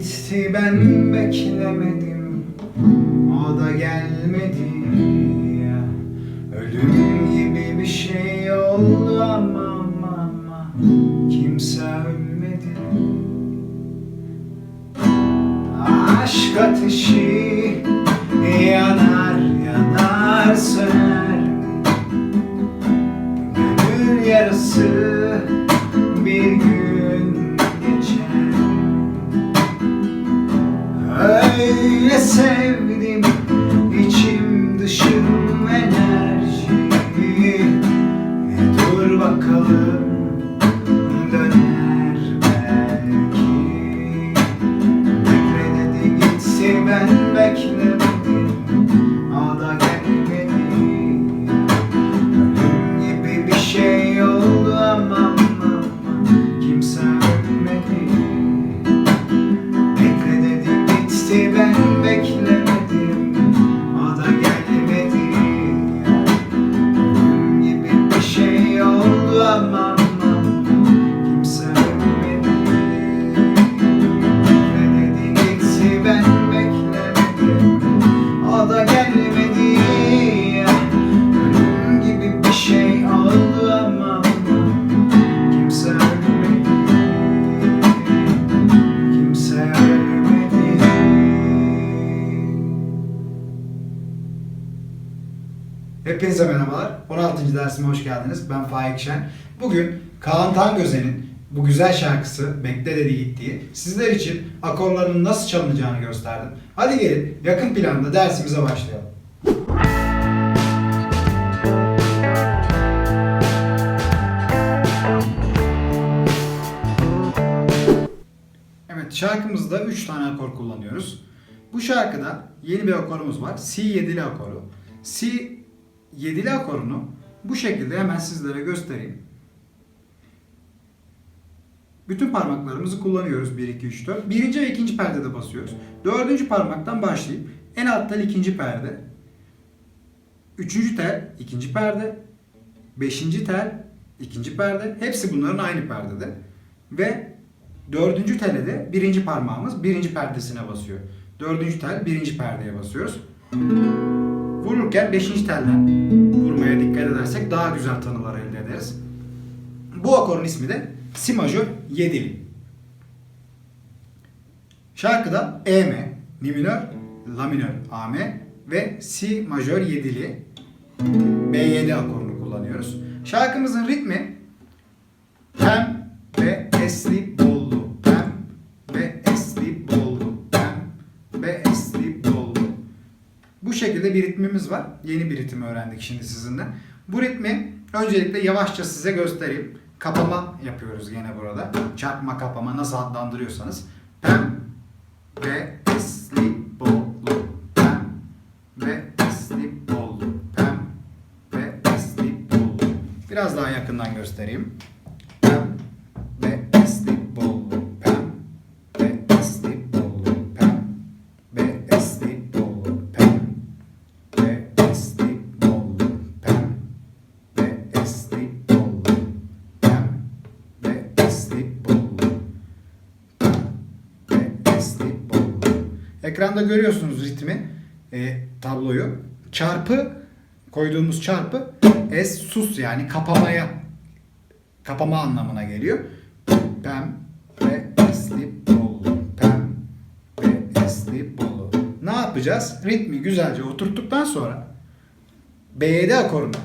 gitti ben beklemedim. O da gelmedi. Ya Ölüm gibi bir şey oldu ama ama ama Kimse ölmedi. Aşk ateşi ben Hepinize merhabalar. 16. dersime hoş geldiniz. Ben Faik Şen. Bugün Kaan Tangöze'nin bu güzel şarkısı Bekle Dedi Gittiği sizler için akorlarının nasıl çalınacağını gösterdim. Hadi gelin yakın planda dersimize başlayalım. Evet şarkımızda 3 tane akor kullanıyoruz. Bu şarkıda yeni bir akorumuz var. Si yedili akoru. Si yedili akorunu bu şekilde hemen sizlere göstereyim. Bütün parmaklarımızı kullanıyoruz. 1, 2, 3, 4. Birinci ve ikinci perdede basıyoruz. Dördüncü parmaktan başlayıp en alttan ikinci perde. Üçüncü tel ikinci perde. Beşinci tel ikinci perde. Hepsi bunların aynı perdede. Ve dördüncü tele de birinci parmağımız birinci perdesine basıyor. Dördüncü tel birinci perdeye basıyoruz. Vururken beşinci telden vurmaya dikkat edersek daha güzel tanılar elde ederiz. Bu akorun ismi de Si majör yedili. Şarkıda E M, Mi minör, La minör, A M ve Si majör yedili B7 akorunu kullanıyoruz. Şarkımızın ritmi pem Şekilde bir ritmimiz var. Yeni bir ritim öğrendik şimdi sizinle. Bu ritmi öncelikle yavaşça size göstereyim. Kapama yapıyoruz gene burada. Çarpma kapama nasıl adlandırıyorsanız. Pem ve esli bollu. Pem ve esli bollu. Pem ve esli bollu. Biraz daha yakından göstereyim. Ekranda görüyorsunuz ritmi, e, tabloyu. Çarpı, koyduğumuz çarpı es sus yani kapamaya, kapama anlamına geliyor. Pem ve esli bollu. Pem ve esli bollu. Ne yapacağız? Ritmi güzelce oturttuktan sonra B7 akorunu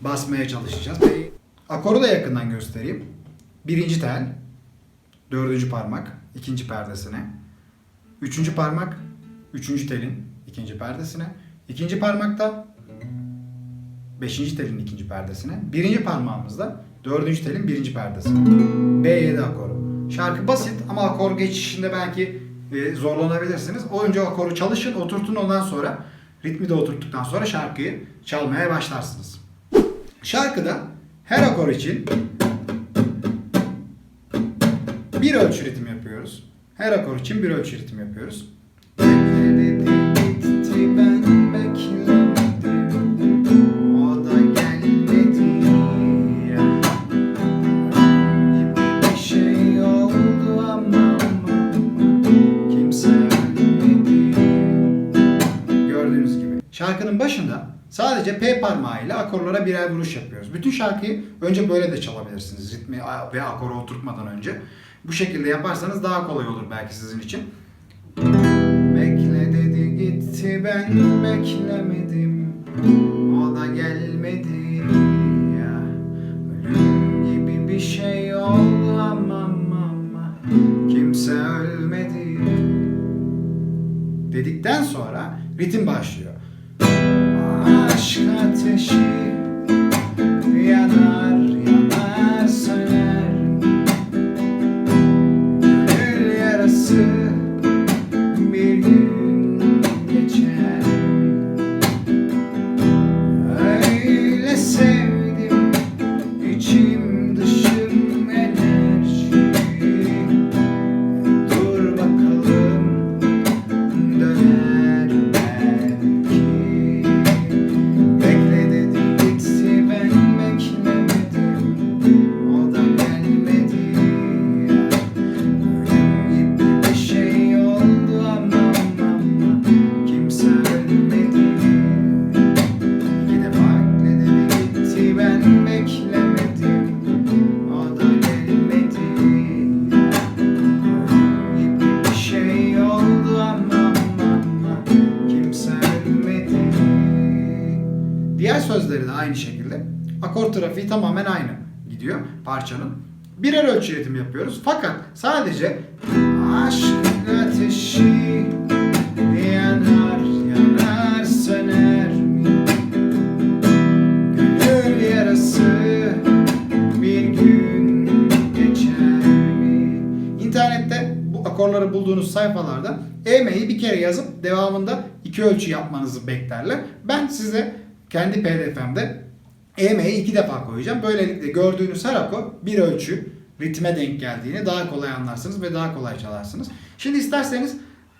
basmaya çalışacağız. Akoru da yakından göstereyim. Birinci tel, dördüncü parmak, ikinci perdesine. Üçüncü parmak, üçüncü telin ikinci perdesine. İkinci parmakta beşinci telin ikinci perdesine. Birinci parmağımızda dördüncü telin birinci perdesine. B7 akoru. Şarkı basit ama akor geçişinde belki e, zorlanabilirsiniz. Önce akoru çalışın, oturtun ondan sonra ritmi de oturttuktan sonra şarkıyı çalmaya başlarsınız. Şarkıda her akor için bir ölçü yapıyoruz. Her akor için bir ölçü ritim yapıyoruz. Şarkının başında sadece P parmağıyla akorlara birer vuruş yapıyoruz. Bütün şarkıyı önce böyle de çalabilirsiniz ritmi ve akora oturtmadan önce. Bu şekilde yaparsanız daha kolay olur belki sizin için. Bekle dedi gitti ben beklemedim. O da gelmedi. Ya Ölüm gibi bir şey oldu. Ama ama Kimse ölmedi. Dedikten sonra ritim başlıyor. Aşk ateşi Akor trafiği tamamen aynı gidiyor parçanın. Birer ölçü ritim yapıyoruz. Fakat sadece aşk ateşi yanar yanar söner mi? Gönül yarası bir gün geçer mi? İnternette bu akorları bulduğunuz sayfalarda EM'yi bir kere yazıp devamında iki ölçü yapmanızı beklerler. Ben size kendi pdf'mde EM'yi iki defa koyacağım. Böylelikle gördüğünüz her akor bir ölçü ritme denk geldiğini daha kolay anlarsınız ve daha kolay çalarsınız. Şimdi isterseniz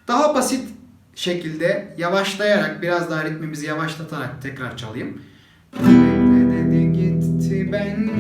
daha basit şekilde yavaşlayarak biraz daha ritmimizi yavaşlatarak tekrar çalayım. Dedi gitti ben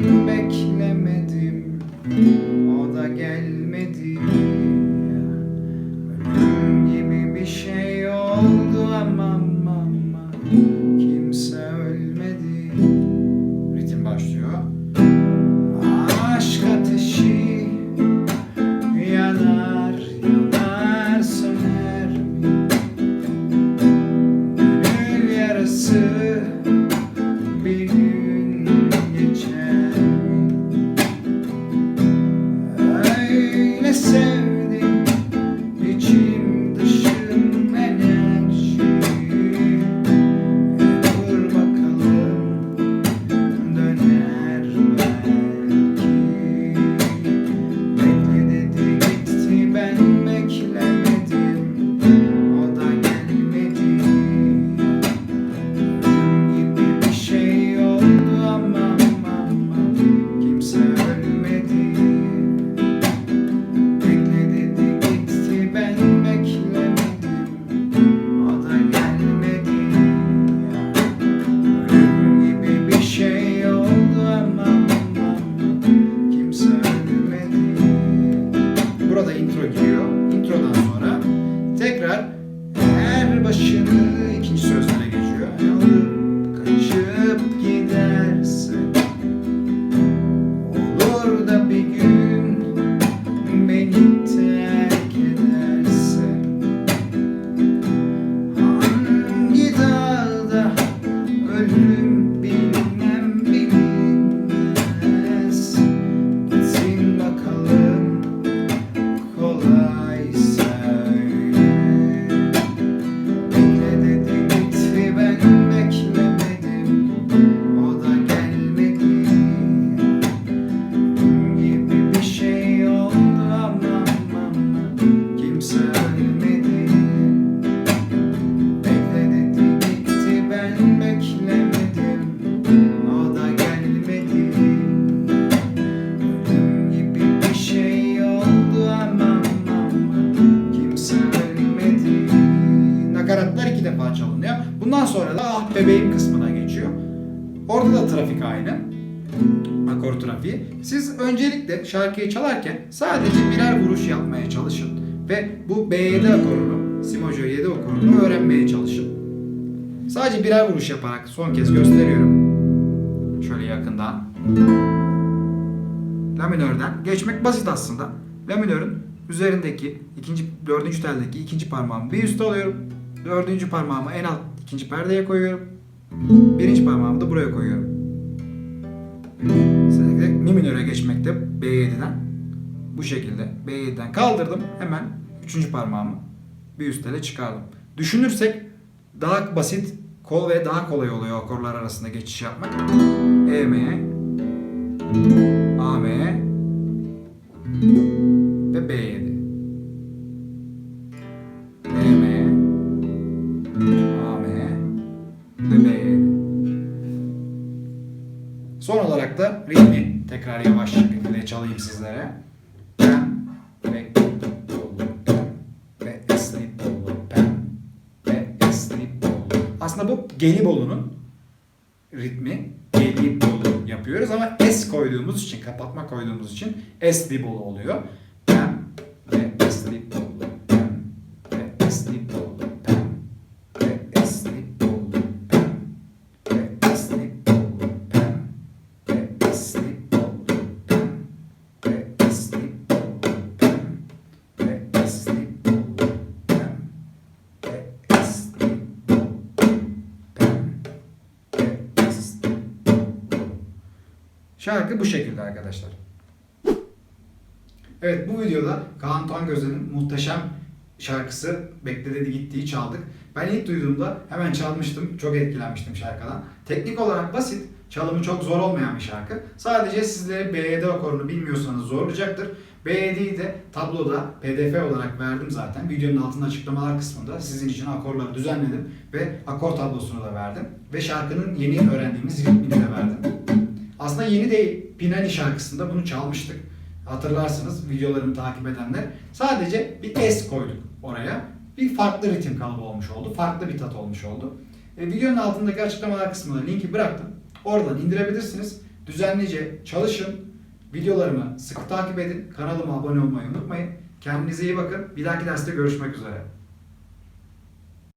Nakaratlar iki defa çalınıyor. Bundan sonra da ah bebeğim kısmına geçiyor. Orada da trafik aynı. Akor trafiği. Siz öncelikle şarkıyı çalarken sadece birer vuruş yapmaya çalışın. Ve bu B7 akorunu, Si majör 7 akorunu öğrenmeye çalışın. Sadece birer vuruş yaparak son kez gösteriyorum. Şöyle yakından. La minörden geçmek basit aslında. La minörün üzerindeki ikinci dördüncü teldeki ikinci parmağımı bir üste alıyorum. Dördüncü parmağımı en alt ikinci perdeye koyuyorum. Birinci parmağımı da buraya koyuyorum. Özellikle mi minöre geçmekte B7'den bu şekilde B7'den kaldırdım hemen üçüncü parmağımı bir üst tele çıkardım. Düşünürsek daha basit kol ve daha kolay oluyor akorlar arasında geçiş yapmak. E M A M ve B7. Da ritmi tekrar yavaş şekilde çalayım sizlere. Pem ve ve esli dolu pem ve esli dolu. Aslında bu Gelibolu'nun ritmi Gelibolu yapıyoruz ama es koyduğumuz için, kapatma koyduğumuz için esli bolu oluyor. Şarkı bu şekilde arkadaşlar. Evet bu videoda Kaan Tangöze'nin muhteşem şarkısı Bekledi Gittiği çaldık. Ben ilk duyduğumda hemen çalmıştım. Çok etkilenmiştim şarkıdan. Teknik olarak basit, çalımı çok zor olmayan bir şarkı. Sadece sizlere B7 akorunu bilmiyorsanız zorlayacaktır. B7'yi de tabloda pdf olarak verdim zaten. Videonun altında açıklamalar kısmında sizin için akorları düzenledim ve akor tablosunu da verdim. Ve şarkının yeni öğrendiğimiz ritmini de verdim. Aslında yeni değil. Pinani şarkısında bunu çalmıştık. Hatırlarsınız videolarımı takip edenler. Sadece bir es koyduk oraya. Bir farklı ritim kalıbı olmuş oldu. Farklı bir tat olmuş oldu. E, videonun altındaki açıklamalar kısmına linki bıraktım. Oradan indirebilirsiniz. Düzenlice çalışın. Videolarımı sıkı takip edin. Kanalıma abone olmayı unutmayın. Kendinize iyi bakın. Bir dahaki derste görüşmek üzere.